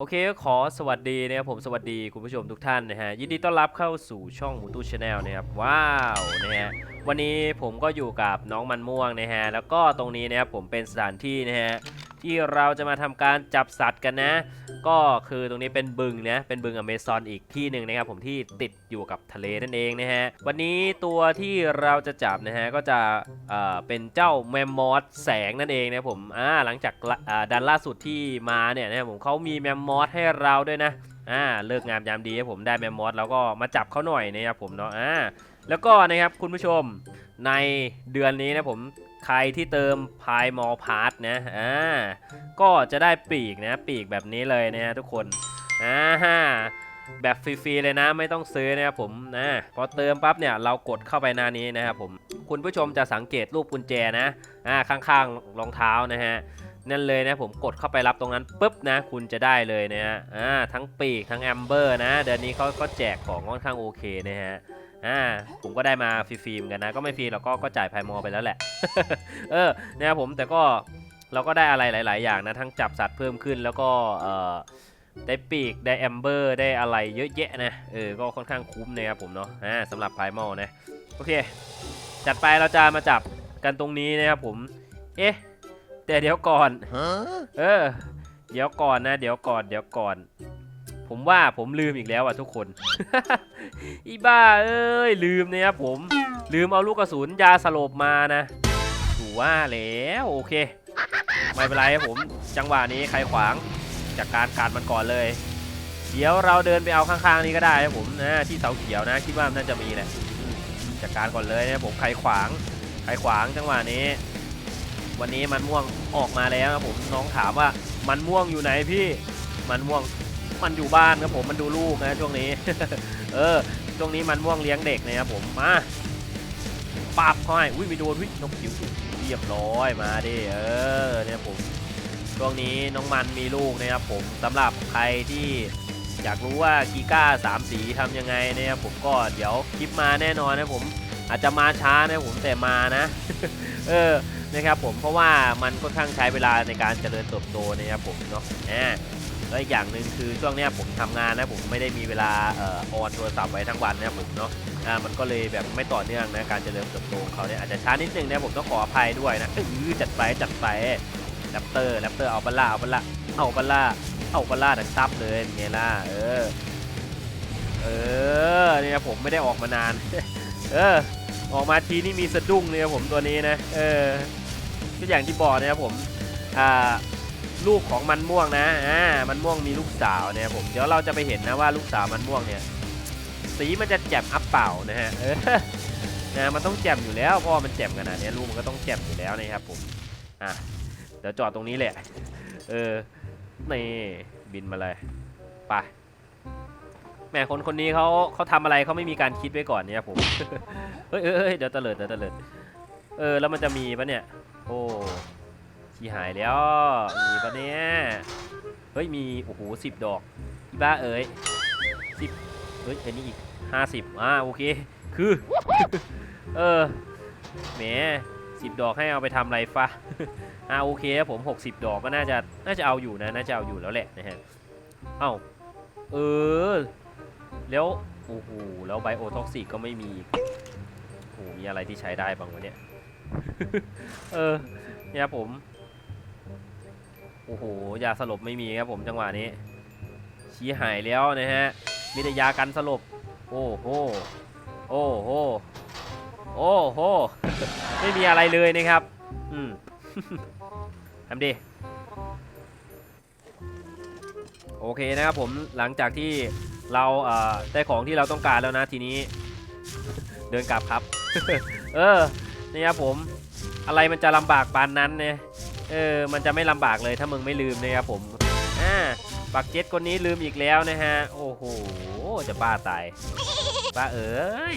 โอเคก็ขอสวัสดีนะครับผมสวัสดีคุณผู้ชมทุกท่านนะฮะยินดีต้อนรับเข้าสู่ช่องมูตูชาแนลนะครับว้าวนะฮะวันนี้ผมก็อยู่กับน้องมันม่วงนะฮะแล้วก็ตรงนี้นะครับผมเป็นสถานที่นะฮะที่เราจะมาทำการจับสัตว์กันนะ ก็คือตรงนี้เป็นบึงนะเป็นบึงอเมซอนอีกที่หนึ่งนะครับผมที่ติดอยู่กับทะเลนั่นเองนะฮะวันนี้ตัวที่เราจะจับนะฮะก็จะเอ่อเป็นเจ้าแมมมอสแสงนั่นเองนะผมอ่าหลังจากอ่าดันล่าสุดที่มาเนี่ยนะผมเขามีแมมมอสให้เราด้วยนะอ่าเลิกงามยามดีครับผมได้แมมมอสแล้วก็มาจับเขาหน่อยนะครับผมเนาะอ่าแล้วก็นะครับคุณผู้ชมในเดือนนี้นะผม ใครที่เติมพายมอพาร์ทนะอ่าก็จะได้ปีกนะปีกแบบนี้เลยนะฮะทุกคนอ่าฮะแบบฟรีๆเลยนะไม่ต้องซื้อนะครับผมนะพอเติมปั๊บเนี่ยเรากดเข้าไปหน้านี้นะครับผมคุณผู้ชมจะสังเกตรูปกุญแจนะอ่าข้างๆรองเท้านะฮะนั่นเลยนะผมกดเข้าไปรับตรงนั้นปุ๊บนะ คุณจะได้เลยนะฮะอ่าทั้งปีกทั้งแอมเบอร์นะ เดือนนี้เขาก็แจกของค่อนข้างโอเคนะฮะ อ่าผมก็ได้มาฟรีๆเหมือนกันนะ ก็ไม่ฟรีเราก็ก็จ่ายไพมอไปแล้วแหละ เออนะครับผมแต่ก็เราก็ได้อะไรหลาย ๆ อย่างนะ ทั้งจับสัตว์เพิ่มขึ้นแล้วก็เอ่อได้ปีกได้แอมเบอร์ได้อะไรเยอะแยะนะเออก็ค่อนข้างคุ้มนะครับผมเนาะอ่าสำหรับไพมอลนะโอเค จัดไปเราจะมาจับกันตรงนี้นะครับผม เอ๊ะแต่เดี๋ยวก่อนเออ เดี๋ยวก่อนนะ เดี๋ยวก่อนเดี๋ยวก่อน ผมว่าผมลืมอีกแล้วอะทุกคน อีบ้าเอ้ยลืมนะครับผม ลืมเอาลูกกระสุนยาสลบมานะถูว่าแล้วโอเค ไม่เป็นไรครับผม จังหวะนี้ใครขวางจากการการมันก่อนเลย เดี๋ยวเราเดินไปเอาข้างๆนี้ก็ได้ครับผมนะที่เสาเขียวนะคิดว่าน่าจะมีแหละจัดการก่อนเลยนะครับผมใครขวางใครขวางจังหวะนี้ วันนี้มันม่วงออกมาแล้วครับผมน้องถามว่ามันม่วงอยู่ไหนพี่ มันม่วง มันอยู่บ้านครับผมมันดูลูกนะช่วงนี้ เออ ช่วงนี้มันม่วงเลี้ยงเด็กนะครับผมมาปับเข้าให้อุ้ยไม่โดนอุ้ยนกจิ๋วเรียบร้อยมาดิเออเนี่ยผมช่วงนี้น้องมันมีลูกนะครับผมสำหรับใครที่อยากรู้ว่ากีก้าสามสีทำยังไงเนี่ยผมก็เดี๋ยวคลิปมาแน่นอนนะผมอาจจะมาช้านะผมแต่มานะ เออนะครับผมเพราะว่ามันค่อนข้างใช้เวลาในการเจริญเติบโตนะครับผมเนาะอ่า แล้วอีกอย่างหนึ่งคือช่วงเนี้ยผมทำงานนะผมไม่ได้มีเวลาเอ่อออนโทรศัพท์ไว้ทั้งวันนะผมเนาะอ่ามันก็เลยแบบไม่ต่อเนื่องนะการเจริญเติบโตของเขาเนี่ยอาจจะช้านิดนึงนะผมต้องขออภัยด้วยนะเออจัดไปจัดไปแรปเตอร์แรปเตอร์เอาบัลล่าเอาบัลล่าเอาบัลล่าเอาบัลล่าดังซับเลยเป็นไงล่ะเออเออเนี่ยผมไม่ได้ออกมานาน เออออกมาทีนี่มีสะดุ้งเลยครับผมตัวนี้นะเออก็อย่างที่บอกนะครับผมอ่า ลูกของมันม่วงนะอ่ามันม่วงมีลูกสาวเนะครับผมเดี๋ยวเราจะไปเห็นนะว่าลูกสาวมันม่วงเนี่ยสีมันจะแจ่มอัพเปล่านะฮะนะมันต้องแจ่มอยู่แล้วเพราะว่ามันแจ่มขนาดนี้ลูกมันก็ต้องแจ่มอยู่แล้วนะครับผมอะเดี๋ยวจอดตรงนี้แหละเออนี่บินมาเลยไปแหม่คนคนนี้เขาเขาทำอะไรเขาไม่มีการคิดไว้ก่อนเนี่ยผมเฮ้ยเฮ้ยเดี๋ยวเตลิดเดี๋ยวเตลิดเออแล้วมันจะมีปะเนี่ยโอ้ ชีหายแล้ว มีปะเนี่ย เฮ้ย มี โอ้โหสิบดอกอีบ้าเอ๋ยสิบเฮ้ยอันนี้อีกห้าสิบอ่า โอเค คือ เออ แหมสิบดอกให้เอาไปทำอะไรฟะอ่า โอเคครับผม 60 ดอกก็น่าจะ น่าจะเอาอยู่นะ น่าจะเอาอยู่แล้วแหละนะฮะ เอ้า เออ แล้ว โอ้โห แล้วไบโอท็อกซิกก็ไม่มี โอ้โห มีอะไรที่ใช้ได้บ้างวะเนี่ย เออเนี่ยครับผม โอ้โหยาสลบไม่มีครับผมจังหวะนี้ ชี้หายแล้วนะฮะมีแต่ยากันสลบ โอ้โหโอ้โหโอ้โหไม่มีอะไรเลยนะครับ อืมทำดิโอเคนะครับผมหลังจากที่เราเอ่อได้ของที่เราต้องการแล้วนะทีนี้ เดินกลับครับ เออนี่ครับผม อะไรมันจะลำบากปานนั้นเนี่ย เออ มันจะไม่ลำบากเลยถ้ามึงไม่ลืมนะครับผม อ่า ปักเจ็ตคนนี้ลืมอีกแล้วนะฮะ โอ้โห จะบ้าตาย บ้าเอ้ย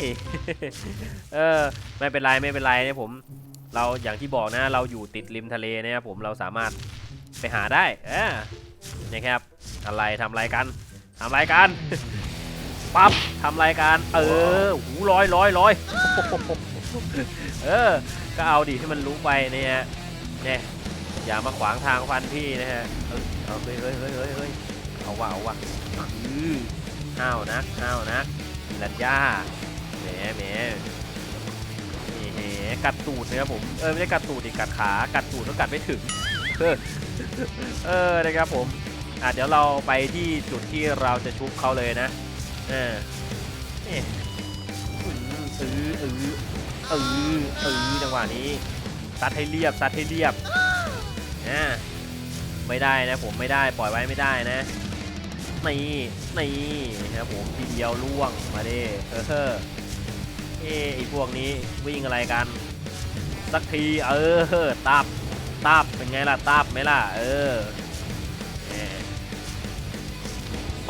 เออ ไม่เป็นไรไม่เป็นไรเนี่ยผม เราอย่างที่บอกนะ เราอยู่ติดริมทะเลนะครับผม เราสามารถไปหาได้เออนะครับ อะไรทำอะไรกันทำอะไรกัน ปั๊บทำอะไรกันเออหูร้อยร้อยร้อยเออ ก็เอาดิให้มันรู้ไปเนี่ยเนี่ย อย่ามาขวางทางฟันพี่นะฮะเออเอาเฮ้ยเฮ้ยเฮ้ยเฮ้ยเฮ้ยเอาว่ะเอาว่ะอือห้าวนักห้าวนักพิรัญญาแหมแหมแหกัดตูดนะครับผมเออไม่ใช่กัดตูดดิกัดขากัดตูดแล้วกัดไม่ถึงเออเออนะครับผมอะเดี๋ยวเราไปที่จุดที่เราจะชุบเขาเลยนะเออนี่อือเออเออเออเออจังหวะนี้ซัดให้เรียบซัดให้เรียบ อ่าไม่ได้นะผมไม่ได้ปล่อยไว้ไม่ได้นะนี่นี่นะครับผมทีเดียวล่วงมาดิเออเฮ้อเอไอพวกนี้วิ่งอะไรกัน สักทีเออตับตับเป็นไงล่ะตับไหมล่ะเออแหม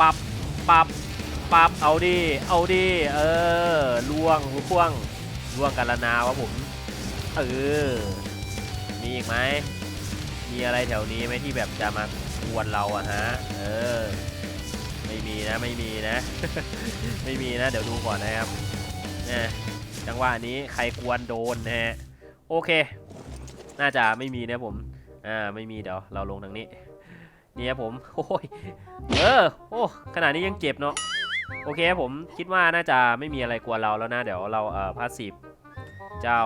ปับปับปับเอาดิเอาดิเออล่วงล่วงล่วงกันละนาวะผมเออมีอีกไหม มีอะไรแถวนี้ไหมที่แบบจะมากวนเราอะฮะ เออ ไม่มีนะไม่มีนะ ไม่มีนะ เดี๋ยวดูก่อนนะครับนี่จังหวะนี้ใครกวนโดนนะฮะ โอเค น่าจะไม่มีนะผม อ่า ไม่มีเดี๋ยวเราลงทางนี้ นี่ครับผม โอ้ย เออ โอ้ขนาดนี้ยังเจ็บเนาะ โอเคครับผมคิดว่าน่าจะไม่มีอะไรกลัวเราแล้วนะ เดี๋ยวเราเอ่อพาสซีฟเจ้า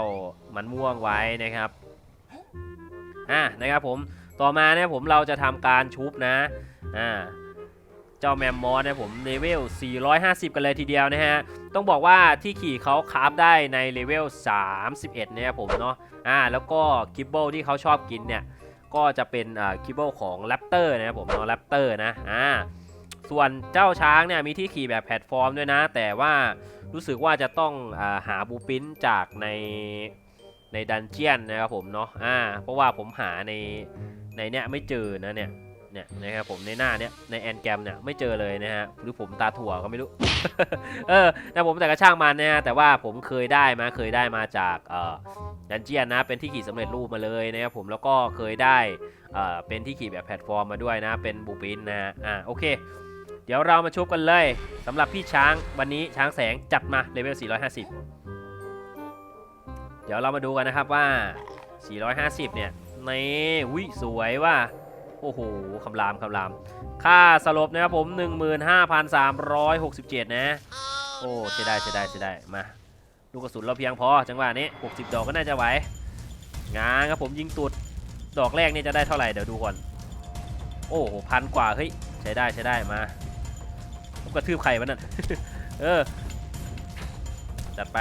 มันม่วงไว้นะครับ อ่านะครับผมต่อมาเนี่ยผมเราจะทำการชุบนะอ่าเจ้าแมมมอสนะผมเลเวล 450 กันเลยทีเดียวนะฮะ ต้องบอกว่าที่ขี่เขาคราฟได้ในเลเวล 31 เนี่ยผมเนาะอ่าแล้วก็คิบเบิลที่เขาชอบกินเนี่ย ก็จะเป็นอ่าคิบเบิลของแรปเตอร์นะครับผมเนาะแรปเตอร์นะอ่าส่วนเจ้าช้างเนี่ยมีที่ขี่แบบแพลตฟอร์มด้วยนะ แต่ว่ารู้สึกว่าจะต้องอาหาบูปินจากใน ในดันเจียนนะครับผมเนาะอ่าเพราะว่าผมหาในในเนี้ยไม่เจอนะเนี่ยเนี่ยนะครับผมในหน้าเนี้ยในแอนแกรมเนี่ยไม่เจอเลยนะฮะหรือผมตาถั่วก็ไม่รู้เออแต่ผมแต่กระช่างมันนะฮะแต่ว่าผมเคยได้มาเคยได้มาจากเอ่อดันเจียนนะเป็นที่ขี่สำเร็จรูปมาเลยนะครับผมแล้วก็เคยได้เอ่อเป็นที่ขี่แบบแพลตฟอร์มมาด้วยนะ เป็นบูปินนะฮะอ่าโอเค เดี๋ยวเรามาชุบกันเลยสำหรับพี่ช้างวันนี้ช้างแสงจัดมาเลเวล450 เดี๋ยวเรามาดูกันนะครับว่า 450 เนี่ยในวิสวยว่า โอ้โหคำรามคำราม ค่าสลบนะครับผม 15,367 นะ โอ้ใช่ได้ใช่ได้ใช่ได้มา ลูกกระสุนเราเพียงพอ จังหวะนี้ 60 ดอกก็น่าจะไหวงานครับผมยิงตุด ดอกแรกนี่จะได้เท่าไหร่เดี๋ยวดูก่อน โอ้โหพันกว่าเฮ้ยใช้ได้ใช้ได้มาผมกระทืบไข่มันนั่นเออ จัดไป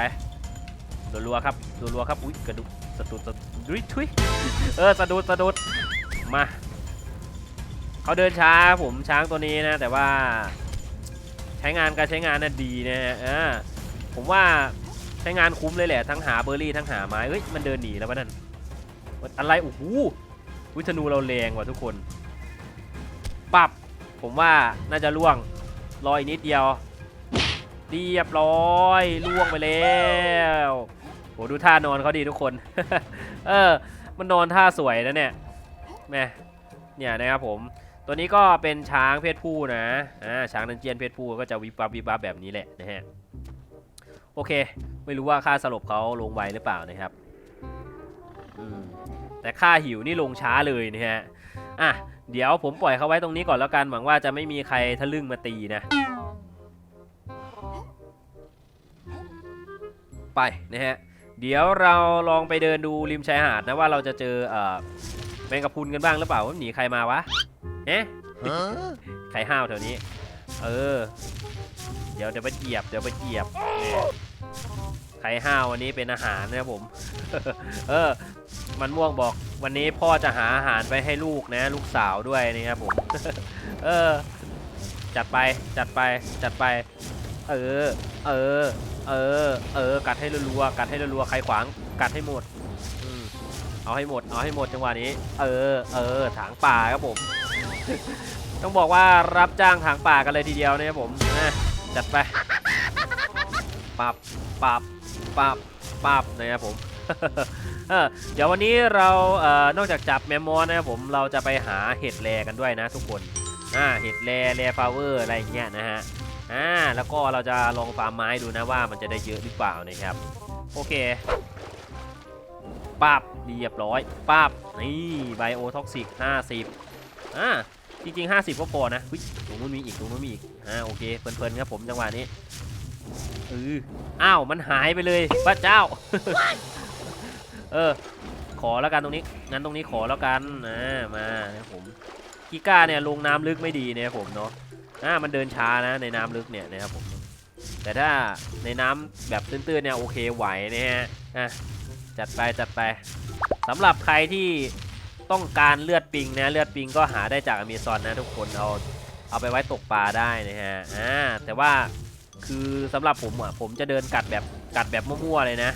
รัวๆครับรัวๆครับอุ้ยกระดุกสะดุดสะดุดทุยเออสะดุดสะดุดมาเขาเดินช้าผมช้างตัวนี้นะ แต่ว่าใช้งานการใช้งานน่ะดีนะฮะอ่าผมว่าใช้งานคุ้มเลยแหละทั้งหาเบอร์รี่ทั้งหาไม้เฮ้ยมันเดินหนีแล้ววะนั่นอะไรโอ้โหวิธนูเราแรงว่ะทุกคนปับผมว่าน่าจะล่วงรออีกนิดเดียว เรียบร้อยล่วงไปแล้ว โหดูท่านอนเขาดีทุกคน เออ มันนอนท่าสวยนะเนี่ยแม่เนี่ยนะครับผม ตัวนี้ก็เป็นช้างเพศผู้นะ อ่า ช้างนันเจียนเพศผู้ก็จะวิบวับวิบวับแบบนี้แหละนะฮะ โอเค ไม่รู้ว่าค่าสลบเขาลงไวหรือเปล่านะครับ อืม แต่ค่าหิวนี่ลงช้าเลยนะฮะ อะ เดี๋ยวผมปล่อยเขาไว้ตรงนี้ก่อนแล้วกันหวังว่าจะไม่มีใครทะลึ่งมาตีนะ ไปนะฮะ เดี๋ยวเราลองไปเดินดูริมชายหาดนะว่าเราจะเจอเอ่อแมงกะพรุนกันบ้างหรือเปล่าว่าหนีใครมาวะเอ๊ะใครห้าวแถวนี้ เออ เดี๋ยวเดี๋ยวไปเหยียบเดี๋ยวไปเหยียบเนี่ยใครห้าววันนี้เป็นอาหารนะครับผม เออ มันม่วงบอกวันนี้พ่อจะหาอาหารไปให้ลูกนะ ลูกสาวด้วยนะครับผม เออ จัดไปจัดไปจัดไป เออ เออ เออ เออ กัดให้รัวๆ กัดให้รัวๆ ใครขวาง กัดให้หมดอืมเอาให้หมด เอาให้หมดจังหวะนี้ เออ เออ ถางป่าครับผม ต้องบอกว่ารับจ้างถางป่ากันเลยทีเดียวนะครับผมนะจัดไปปับปับปับปับนะครับผมเดี๋ยววันนี้เราเอ่อนอกจากจับแมมมอสนะครับผมเราจะไปหาเห็ดแรกันด้วยนะทุกคนอ่าเห็ดแรแรฟลาเวอร์อะไรอย่างเงี้ยนะฮะ อ่าแล้วก็เราจะลองฟาร์มไม้ดูนะว่ามันจะได้เยอะหรือเปล่านะครับ โอเคปับเรียบร้อยปับนี่ไบโอท็อกซิก50อ่าจริงๆ 50 ก็พอนะเฮ้ยตรงนู้นมีอีกตรงนู้นมีอีกอ่าโอเคเพลินๆครับผมจังหวะนี้เอออ้าวมันหายไปเลยพระเจ้า เออ ขอแล้วกันตรงนี้ งั้นตรงนี้ขอแล้วกันนะมานะครับผมกิก้าเนี่ยลงน้ำลึกไม่ดีเนี่ยผมเนาะ อ่ามันเดินช้านะในน้ำลึกเนี่ยนะครับผม แต่ถ้าในน้ำแบบตื้นๆเนี่ยโอเคไหวนะฮะอะจัดไปจัดไปสำหรับใครที่ต้องการเลือดปิงนะเลือดปิงก็หาได้จากอเมซอนนะทุกคนเอาเอาไปไว้ตกปลาได้นะฮะอ่าแต่ว่าคือสำหรับผมอะผมจะเดินกัดแบบกัดแบบมั่วๆเลยนะ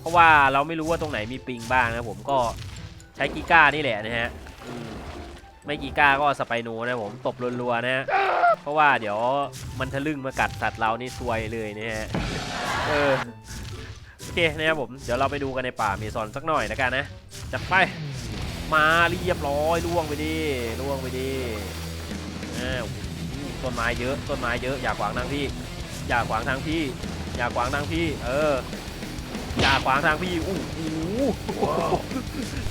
เพราะว่าเราไม่รู้ว่าตรงไหนมีปิงบ้างนะผมก็ใช้กีก้านี่แหละนะฮะ ไม่กีก้าก็สไปโนนะผมตบรัวๆนะฮะเพราะว่าเดี๋ยวมันทะลึ่งมากัดสัตว์เรานี่ซวยเลยนะฮะเออโอเคนะครับผมเดี๋ยวเราไปดูกันในป่าเมซอนสักหน่อยแล้วกันนะจัดไปมาเรียบร้อยล่วงไปดิล่วงไปดิต้นไม้เยอะต้นไม้เยอะอย่าขวางทางพี่ อย่าขวางทางพี่ อย่าขวางทางพี่ เอออย่าขวางทางพี่อู้หู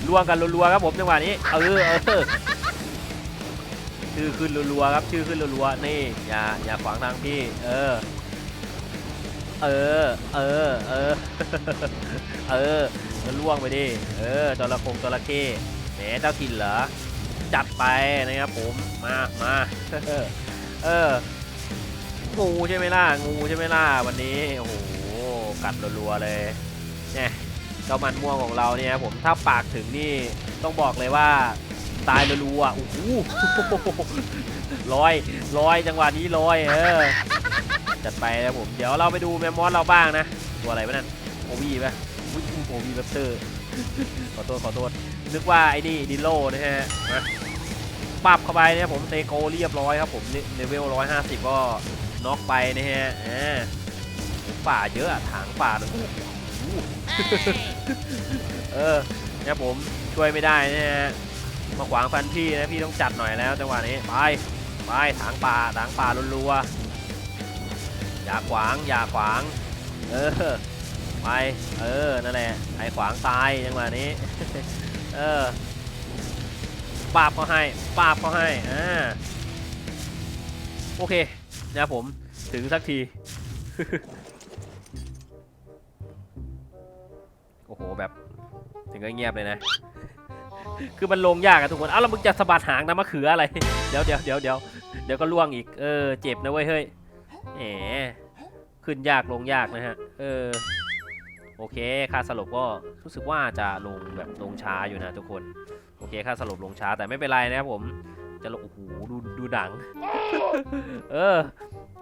ล่วงกันรัวๆครับผมจังหวะนี้เออเออ ชื่อขึ้นรัวๆครับชื่อขึ้นรัวๆนี่อย่าอย่าขวางทางพี่ เออ เออ เออ เออ เออแล้วล่วงไปดิเออจระคงจระเข้แหมเจ้าถิ่นเหรอจัดไปนะครับผมมามาเอองูใช่ไหมล่ะงูใช่ไหมล่ะวันนี้โอ้โหกัดรัวๆเลยเนี่ยเจ้ามันม่วงของเราเนี่ยผมถ้าปากถึงนี่ต้องบอกเลยว่า ตายรัวๆโอ้โหลอยลอยจังหวะนี้ลอยเออจัดไปนะผมเดี๋ยวเราไปดูแมมมอสเราบ้างนะตัวอะไรวะนั่นโอวีป่ะอุ้ยโอวีแรปเตอร์ขอโทษขอโทษนึกว่าไอ้นี่ดิโลนะฮะมาปรับเข้าไปเนี่ยผมเตโกเรียบร้อยครับผมเลเวล150 ก็น็อกไปนะฮะอ่าป่าเยอะอะถางป่าเลยโอ้โหเออเนี่ยผมช่วยไม่ได้นะฮะ มาขวางฟันพี่นะพี่ต้องจัดหน่อยแล้วจังหวะนี้ไปไปถางป่าถางป่ารัวๆอย่าขวางอย่าขวาง เออไปเออนั่นแหละไอ้ขวางตายจังหวะนี้ เออปาบเขาให้ปาบเขาให้อ่าโอเคนะผมถึงสักที โอ้โหแบบถึงก็เงียบเลยนะ คือมันลงยากอะทุกคน เอ้าแล้วมึงจะสะบัดหางนะมะเขืออะไร เดี๋ยวเดี๋ยวเดี๋ยวเดี๋ยวเดี๋ยวก็ล่วงอีก เออ เจ็บนะเว้ยเฮ้ย แหม ขึ้นยากลงยากนะฮะ เออ โอเค ค่าสรุปก็รู้สึกว่าจะลงแบบลงช้าอยู่นะทุกคน โอเค ค่าสรุปลงช้าแต่ไม่เป็นไรนะครับผม จะลงโอ้โห ดูดูหนัง เออ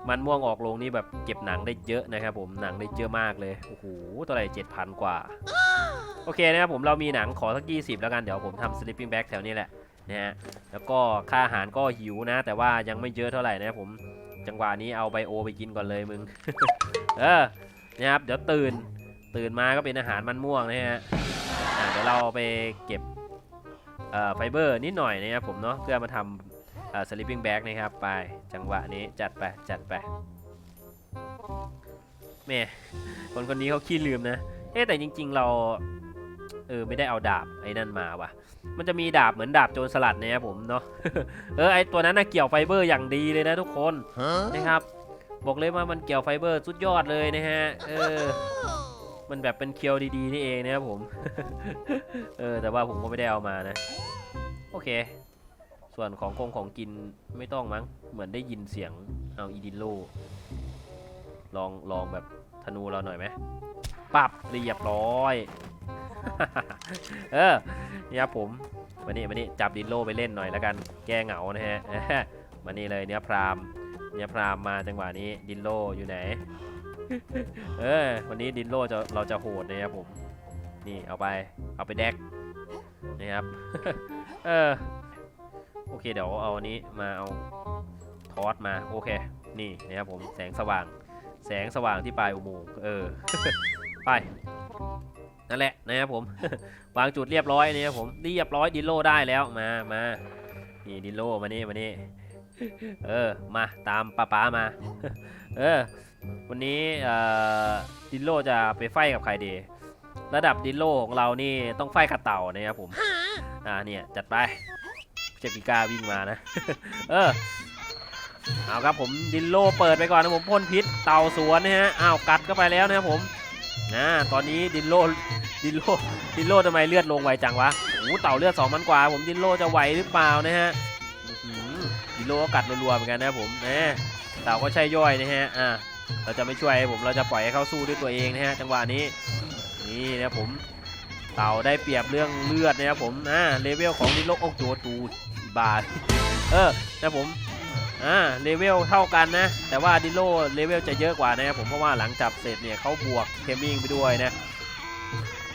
มันม่วงออกลงนี่แบบเก็บหนังได้เยอะนะครับผม หนังได้เยอะมากเลย โอ้โหตัวไหนเจ็ดพันกว่า โอเคนะครับผมเรามีหนังขอสักยี่สิบแล้วกันเดี๋ยวผมทำ sleeping bag แถวนี้แหละนะฮะแล้วก็ค่าอาหารก็หิวนะ แต่ว่ายังไม่เยอะเท่าไหร่นะครับผมจังหวะนี้เอาไบโอไปกินก่อนเลยมึง เออนะครับเดี๋ยวตื่นตื่นมาก็เป็นอาหารมันม่วงนะฮะเดี๋ยวเราไปเก็บเอ่อไฟเบอร์นิดหน่อยนะครับผมเนาะเพื่อมาทำเอ่อ sleeping bag นะครับไปจังหวะนี้จัดไปจัดไปแม่คนคนนี้เขาขี้ลืมนะเอ๊แต่จริง ๆ เรา เออไม่ได้เอาดาบไอ้นั่นมาว่ะ มันจะมีดาบเหมือนดาบโจรสลัดเนี่ยครับผมเนาะ เออไอตัวนั้นน่ะเกี่ยวไฟเบอร์อย่างดีเลยนะทุกคนนะครับบอกเลยว่ามันเกี่ยวไฟเบอร์สุดยอดเลยนะฮะ เออ มันแบบเป็นเคียวดีๆนี่เองนะครับผม เออแต่ว่าผมก็ไม่ได้เอามานะ โอเค ส่วนของคงของกินไม่ต้องมั้ง เหมือนได้ยินเสียงเอาอีดินโล ลองลองแบบธนูเราหน่อยไหมปับเรียบร้อย เออนี่ครับผมมานี่มานี่จับดินโลไปเล่นหน่อยแล้วกัน แก้เหงานะฮะมานี่เลยเนี้ยพรามเนี้ยพรามมาจังหวะนี้ดินโลอยู่ไหน เออ วันนี้ดินโลจะเราจะโหดนะครับผม นี่เอาไป เอาไปแดกนะครับ เออ โอเคเดี๋ยวเอาอันนี้มาเอาทอสมา โอเค นี่นะครับผมแสงสว่าง แสงสว่างที่ปลายอุโมงค์ เออ ไป นั่นแหละนะครับผม วางจุดเรียบร้อยนะครับผมเรียบร้อยดินโลได้แล้วมามานี่ดินโลมานี่มานี่เออมาตามป้าป้ามาเออวันนี้เอ่อดินโลจะไปไฟกับใครดีระดับดินโลของเรานี่ต้องไฟกับเต่านะครับผมอ่าเนี่ยจัดไปเจปิก้าวิ่งมานะ เออเอาครับผมดินโลเปิดไปก่อนนะผมพ่นพิษเต่าสวนนะฮะอ้าวกัดเข้าไปแล้วนะครับผมนะตอนนี้ดินโล ดินโลดินโลทำไมเลือดลงไวจังวะโอ้เต่าเลือดสองพันกว่า ผมดินโลจะไหวหรือเปล่านะฮะอื้อหือดินโลก็กัดรัวๆเหมือนกันนะผมนะเต่าก็ใช่ย่อยนะฮะอ่าเราจะไม่ช่วยผมเราจะปล่อยให้เขาสู้ด้วยตัวเองนะฮะจังหวะนี้นี่นะผมเต่าได้เปรียบเรื่องเลือดนะครับผมอ่าเลเวลของดินโลโอ้โหตูบาทเออนะผมอ่าเลเวลเท่ากันนะ แต่ว่าดิโลเลเวลจะเยอะกว่านะครับผมเพราะว่าหลังจับเสร็จเนี่ยเขาบวกเทมมิ่งไปด้วยนะ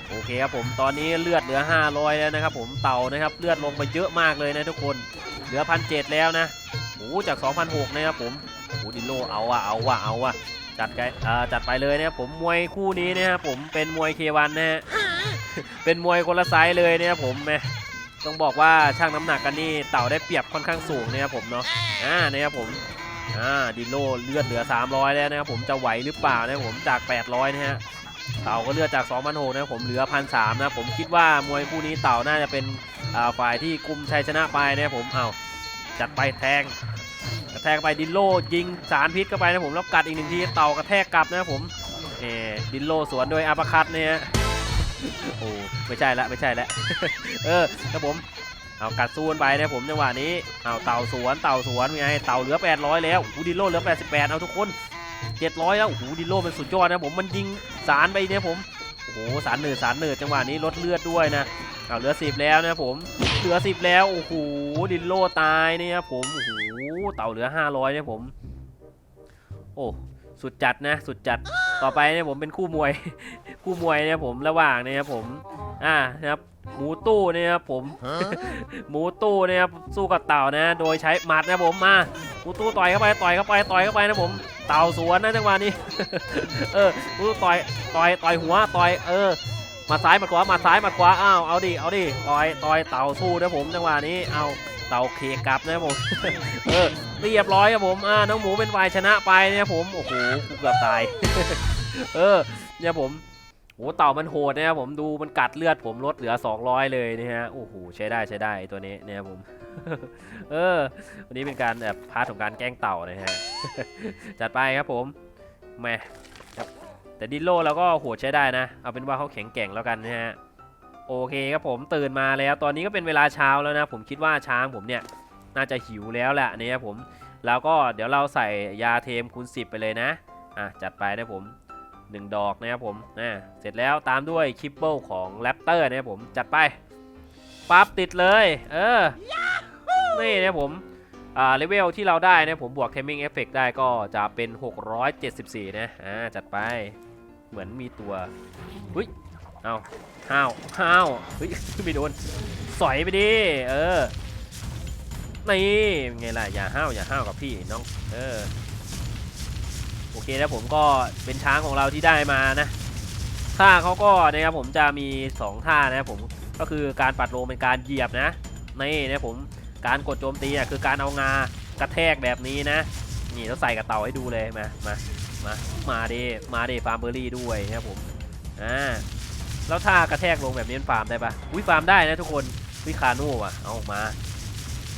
โอเคครับผมตอนนี้เลือดเหลือ 500 แล้วนะครับผมเต่านะครับเลือดลงไปเยอะมากเลยนะทุกคนเหลือพันเแล้วนะโอ้จาก 2,006นะครับผมโอ้ดิโลเอาอะเอาอะเอาอะจัดไปอ่าจัดไปเลยนะครับผมมวยคู่นี้นะครับผมเป็นมวยเควันนะฮะเป็นมวยคนละไซส์เลยนะครับผมแมต้องบอกว่าช่างน้ำหนักกันนี่เต่าได้เปรียบค่อนข้างสูงนะครับผมเนาะอ่านะครับผมอ่าดิโลเลือดเหลือ 300 แล้วนะครับผมจะไหวหรือเปล่านะครับผมจาก 800 นะฮะ เต่าก็เลือดจาก2,006นะผมเหลือ1,300นะผมคิดว่ามวยคู่นี้เต่าน่าจะเป็นฝ่ายที่กุมชัยชนะไปนะผมเอาจัดไปแทงกระแทกไปดิโลยิงสารพิษเข้าไปนะผมแล้วกัดอีกหนึ่งทีเต่ากระแทกกลับนะผมเออดิโลสวนโดยอาปาคัตเนี่ยโอ้ไม่ใช่ละไม่ใช่ละเออครับผมเอากัดซูนไปนะผมจังหวะนี้เอาเต่าสวนเต่าสวนไงเต่าเหลือ 800 แล้วอูดิโลเหลือ 88 เอาทุกคน 700 แล้ว โอ้โห ดิโลเป็นสุดยอดนะผม มันยิงสารไปเนี่ยผม โอ้โห สารเนือสารเนือจังหวะนี้ลดเลือดด้วยนะ เอาเหลือ 10 แล้วนะผม เหลือ 10 แล้ว โอ้โห ดิโลตายเนี่ยผม โอ้โห เต่าเหลือ 500เนี่ยผม โอ้ สุดจัดนะสุดจัดต่อไปเนี่ยผมเป็นคู่มวย คู่มวยเนี่ยผมระหว่างเนี่ยผมอ่านะครับหมูตู้เนี่ยครับผมหมูตู้เนี่ยครับสู้กับเต่านะ โดยใช้หมัดนะผมมาหมูตู้ต่อยเข้าไปต่อยเข้าไปต่อยเข้าไปนะผมเต่าสวนนะจังหวะนี้เออหมูตู้ต่อยต่อยต่อยหัวต่อยเออมาซ้ายมาขวามาซ้ายมาขวาอ้าวเอาดิเอาดิต่อยต่อยเต่าสู้นะผมจังหวะนี้เอา เต่าเคกลับนะผม เออเรียบร้อยครับผมอ่าน้องหมูเป็นฝ่ายชนะไปเนี่ยผมโอ้โหกูเกือบตาย เออเนี่ยผมโอ้เต่ามันโหดนะครับผมดูมันกัดเลือดผมลดเหลือ 200 เลยนะฮะโอ้โหใช้ได้ใช้ได้ตัวนี้เนี่ยผม เออ วันนี้เป็นการแบบพาร์ทของการแกล้งเต่านะฮะจัดไปครับผมแม่แต่ดิโลเราก็โหดใช้ได้นะ เอาเป็นว่าเขาแข็งแกร่งแล้วกันนะฮะ โอเคครับผมตื่นมาแล้ว ตอนนี้ก็เป็นเวลาเช้าแล้วนะ ผมคิดว่าช้างผมเนี่ยน่าจะหิวแล้วแหละเนี่ยผม แล้วก็เดี๋ยวเราใส่ยาเทมคูณ10 ไปเลยนะ อะจัดไปนะผมหนึ่งดอกนะครับผมนะเสร็จแล้วตามด้วยคิปเปิลของแรปเตอร์นะครับผมจัดไปปั๊บติดเลย เออ นี่นะครับผมอ่าเลเวลที่เราได้นะผมบวก Timing Effect ได้ก็จะเป็น 674 นะ อ่า จัดไปเหมือนมีตัวหุ้ย เอา ห้าวห้าวเฮ้ยไม่โดนสอยไปดิเออนี่ไงล่ะอย่าห้าวอย่าห้าวกับพี่น้องเออโอเคนะผมก็เป็นช้างของเราที่ได้มานะท่าเขาก็นะครับผมจะมี 2 ท่านะครับผมก็คือการปัดโลงเป็นการเหยียบนะนี่นะผมการกดโจมตีอะคือการเอางากระแทกแบบนี้นะ นี่เราใส่กับเต่าให้ดูเลยมามามามาเดมาเดฟาร์มเบอร์รี่ด้วยนะครับผมอ่า แล้วท่ากระแทกลงแบบนี้มันฟาร์มได้ปะอุ้ยฟาร์มได้นะทุกคนวิคาโน่ว่ะเอามา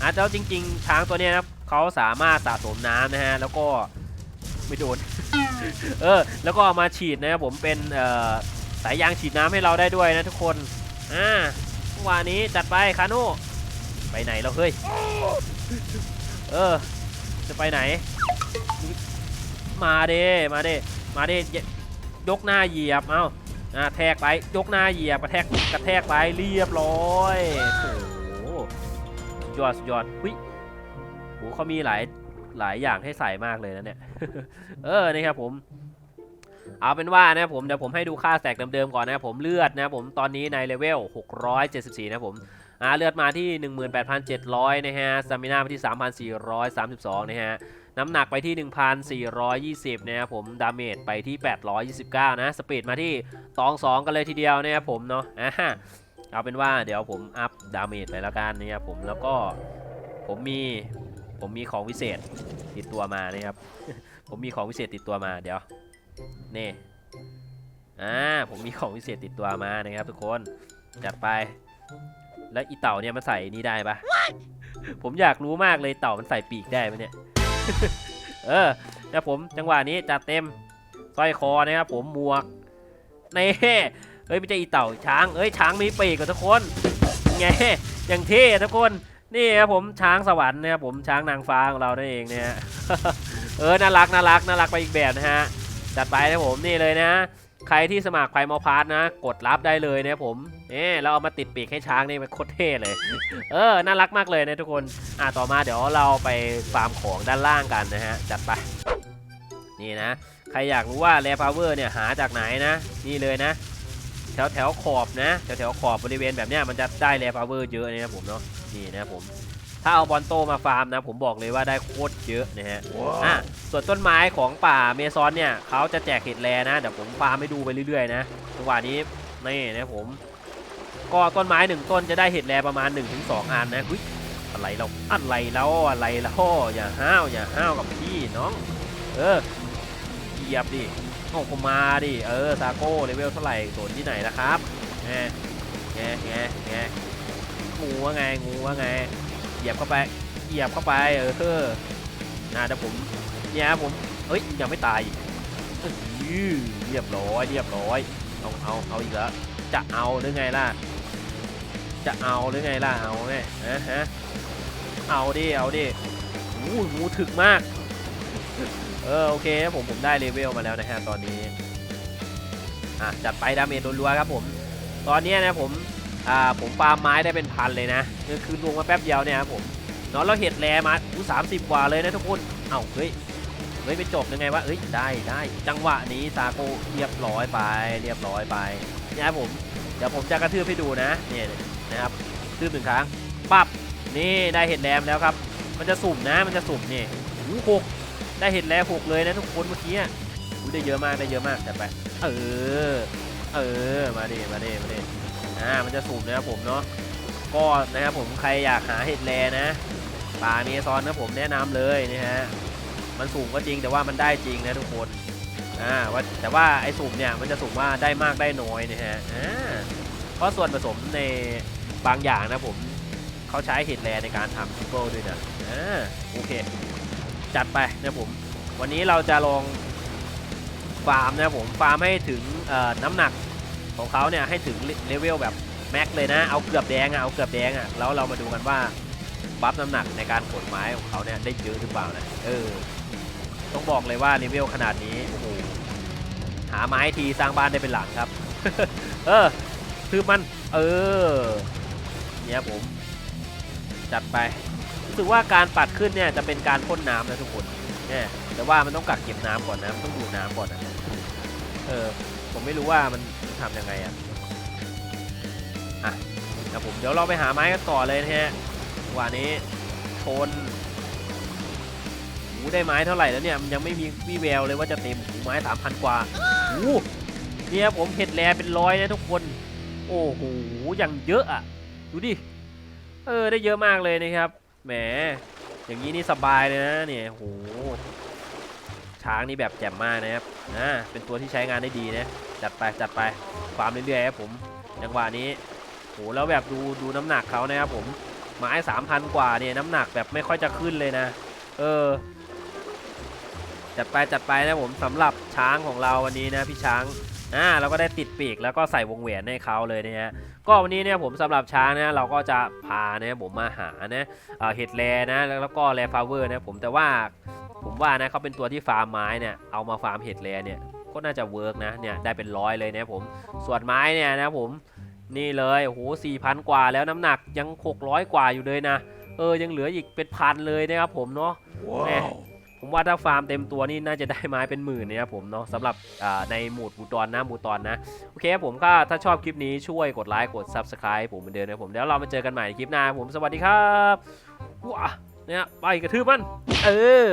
อะแล้วจริง ๆ ช้างตัวนี้นะเขาสามารถสะสมน้ำนะฮะแล้วก็ไม่โดนเออแล้วก็เอามาฉีดนะครับผมเป็นเอ่อสายยางฉีดน้ำให้เราได้ด้วยนะทุกคนอ่าเมื่อวานนี้จัดไปคาโน่ไปไหนเราเฮ้ยเออจะไปไหน มาเดมาเดมาเดยยกหน้าเหยียบเอา อ่าแทกไปยกหน้าเหยียบกระแทกกระแทกไปเรียบร้อยโอ้โหยอดยอดหุ้ยโหเขามีหลายหลายอย่างให้ใส่มากเลยนะเนี่ย เออนี่ครับผม เอาเป็นว่านะผมเดี๋ยวผมให้ดูค่าแสกเดิมๆก่อนนะผมเลือดนะผมตอนนี้ในเลเวล 674 นะครับผมอ่าเลือดมาที่ 18,700 นะฮะสตามิน่าไปที่ 3,432 นะฮะ น้ำหนักไปที่ 1,420 นะครับผมดาเมจไปที่ 829 นะสปีดมาที่22กันเลยทีเดียวนะครับผมเนาะอ่าเอาเป็นว่าเดี๋ยวผมอัพดาเมจไปแล้วกันนะครับผมแล้วก็ผมมีผมมีของวิเศษติดตัวมานะครับ ผมมีของวิเศษติดตัวมาเดี๋ยวนี่อ่าผมมีของวิเศษติดตัวมานะครับ ทุกคนจัดไป แล้วอีเต่าเนี่ยมันใส่นี่ได้ปะผมอยากรู้มากเลยเต่ามันใส่ปีกได้ไหมเนี่ย เออนะผมจังหวะนี้จัดเต็มสร้อยคอนะครับผมหมวกนี่เฮ้ยไม่ใช่อีเต่าช้างเอ้ยช้างมีปีกกับทุกคนไงอย่างเท่ทุกคนนี่ครับผมช้างสวรรค์นะครับผมช้างนางฟ้าของเรานั่นเองเนี่ยเออน่ารักน่ารักน่ารักไปอีกแบบนะฮะจัดไปนะผมนี่เลยนะ ใครที่สมัครไพมอพาร์ทนะ กดรับได้เลยนะผมเอ๊เราเอามาติดปีกให้ช้างนี่มันโคตรเท่เลย เออ น่ารักมากเลยนะทุกคน อะต่อมาเดี๋ยวเราไปฟาร์มของด้านล่างกันนะฮะ จัดไป นี่นะ ใครอยากรู้ว่าแรพาวเวอร์เนี่ยหาจากไหนนะ นี่เลยนะ แถวแถวขอบนะ แถวแถวขอบบริเวณแบบเนี้ยมันจะได้แรพาวเวอร์เยอะนะครับผมเนาะ นี่นะผม ถ้าเอาบอลโตมาฟาร์มนะ ผมบอกเลยว่าได้โคตรเยอะนะฮะอะส่วนต้นไม้ของป่าเมซอนเนี่ยเขาจะแจกเห็ดแลนะเดี๋ยวผมฟาร์มให้ดูไปเรื่อยๆนะจังหวะนี้นี่นะผมก็ต้นไม้หนึ่งต้นจะได้เห็ดแลประมาณ 1-2อันนะอุ๊ยอะไรเราอะไรแล้วอะไรแล้วอย่าห้าวอย่าห้าวกับพี่น้อง เออเหยียบดิโอ้ก็มาดิเออซาโก้เลเวลเท่าไหร่สนที่ไหนนะครับแงแงแงแงงูว่าไงงูว่าไง เหยียบเข้าไป เหยียบเข้าไป เออเออนะเดี๋ยวผมเนี่ยผมเอ้ยยังไม่ตายอีกอื้อเรียบร้อยเรียบร้อยเอาเอาเอาอีกแล้วจะเอาหรือไงล่ะ จะเอาหรือไงล่ะเอาไงฮะฮะเอาดิเอาดิอู้หูถึกมาก เออโอเคผมผมได้เลเวลมาแล้วนะฮะตอนนี้อะจัดไปดาเมจรัวๆครับผม ตอนนี้นะผมอ่าผมฟาร์มไม้ได้เป็นพันเลยนะ คือคือลงมาแป๊บเดียวเนี่ยครับผมเนาะเราเห็ดแลมาอู้สามสิบกว่าเลยนะทุกคน เอ้าเฮ้ยเฮ้ยไปจบยังไงวะเอ้ยได้ได้จังหวะนี้ซาโกเรียบร้อยไป เรียบร้อยไปเนี่ยครับผมเดี๋ยวผมจะกระทืบให้ดูนะเนี่ยนะครับทืบหนึ่งครั้งปั๊บนี่ได้เห็ดแรมแล้วครับ มันจะสุ่มนะมันจะสุ่มนี่หูหกได้เห็ดแรมหกเลยนะทุกคนเมื่อกี้อะอู้ได้เยอะมากได้เยอะมากจัดไปเออเออมาดิมาดิมาดิอ่ามันจะสุ่มนะครับผมเนาะ ก็นะครับผมใครอยากหาเห็ดแรนะ ป่าเมซอนนะผมแนะนำเลยนะฮะมันสุ่มก็จริงแต่ว่ามันได้จริงนะทุกคนอ่าว่าแต่ว่าไอ้สุ่มเนี่ยมันจะสุ่มว่าได้มากได้น้อยนะฮะอ่าเพราะส่วนผสมในบางอย่างนะผมเขาใช้เห็ดแรในการทำพิโก้ด้วยนะอ่าโอเค จัดไปนะผม วันนี้เราจะลองฟาร์มนะผมฟาร์มให้ถึงน้ำหนักของเขาเนี่ยให้ถึงเลเวลแบบ แม็กเลยนะ เอาเกือบแดงอะเอาเกือบแดงอะแล้วเรามาดูกันว่าบัฟน้ำหนักในการขนไม้ของเขาเนี่ยได้เยอะหรือเปล่านะ เออ ต้องบอกเลยว่าเลเวลขนาดนี้โอ้โหหาไม้ทีสร้างบ้านได้เป็นหลังครับ เออคือมัน เออ เนี่ยผม จัดไป รู้สึกว่าการปัดขึ้นเนี่ยจะเป็นการพ่นน้ำนะทุกคนเนี่ยแต่ว่ามันต้องกักเก็บน้ำก่อนนะ ต้องดูน้ำก่อนนะ เออ ผมไม่รู้ว่ามันทำยังไงอะอะ นะผมเดี๋ยวเราไปหาไม้กันต่อเลยนะฮะวันนี้ชนหูได้ไม้เท่าไหร่แล้วเนี่ยมันยังไม่มีวี่แววเลยว่าจะเต็มหูไม้สามพันกว่าหูเนี่ยผมเห็ดแลเป็นร้อยนะทุกคน โอ้โหอย่างเยอะอะดูดิเออได้เยอะมากเลยนะครับแหมอย่างนี้นี่สบายเลยนะเนี่ยโหช้างนี่แบบแจ่มมากนะครับอ่าเป็นตัวที่ใช้งานได้ดีนะจัดไปจัดไปฟาร์มเรื่อยๆครับผมจังหวะนี้ หแล้วแบบดูดูน้ำหนักเขานะครับผมไม้สามพันกว่าเนี่ยน้ำหนักแบบไม่ค่อยจะขึ้นเลยนะ เออ จัดไปจัดไปนะผมสำหรับช้างของเราวันนี้นะพี่ช้างอ่าเราก็ได้ติดปีกแล้วก็ใส่วงแหวนให้เขาเลยนะฮะก็วันนี้เนี่ยผมสำหรับช้างนะเราก็จะพาเนี่ยผมมาหานะเห็ดแลนะแล้วก็แลฟาเวอร์นะผมแต่ว่าผมว่านะเขาเป็นตัวที่ฟาร์มไม้เนี่ยเอามาฟาร์มเห็ดแลเนี่ยก็น่าจะเวิร์กนะเนี่ยได้เป็นร้อยเลยนะผมส่วนไม้เนี่ยนะผม นี่เลยโอ้โหสี่พันกว่าแล้วน้ำหนักยัง 600 กว่าอยู่เลยนะ เออยังเหลืออีกเป็นพันเลยนะครับผมเนาะแม่ผมว่าถ้าฟาร์มเต็มตัวนี่น่าจะได้ไม้เป็นหมื่นนะครับผมเนาะสำหรับอ่าในหมูดบูตอนนะหมูตอนนะ โอเคครับผมก็ถ้าชอบคลิปนี้ช่วยกดไลค์กด Subscribe ผมเหมือนเดิมนะผมเดี๋ยวเรามาเจอกันใหม่ในคลิปหน้าผมสวัสดีครับว้าเนี่ยไปกระทืบมัน เออ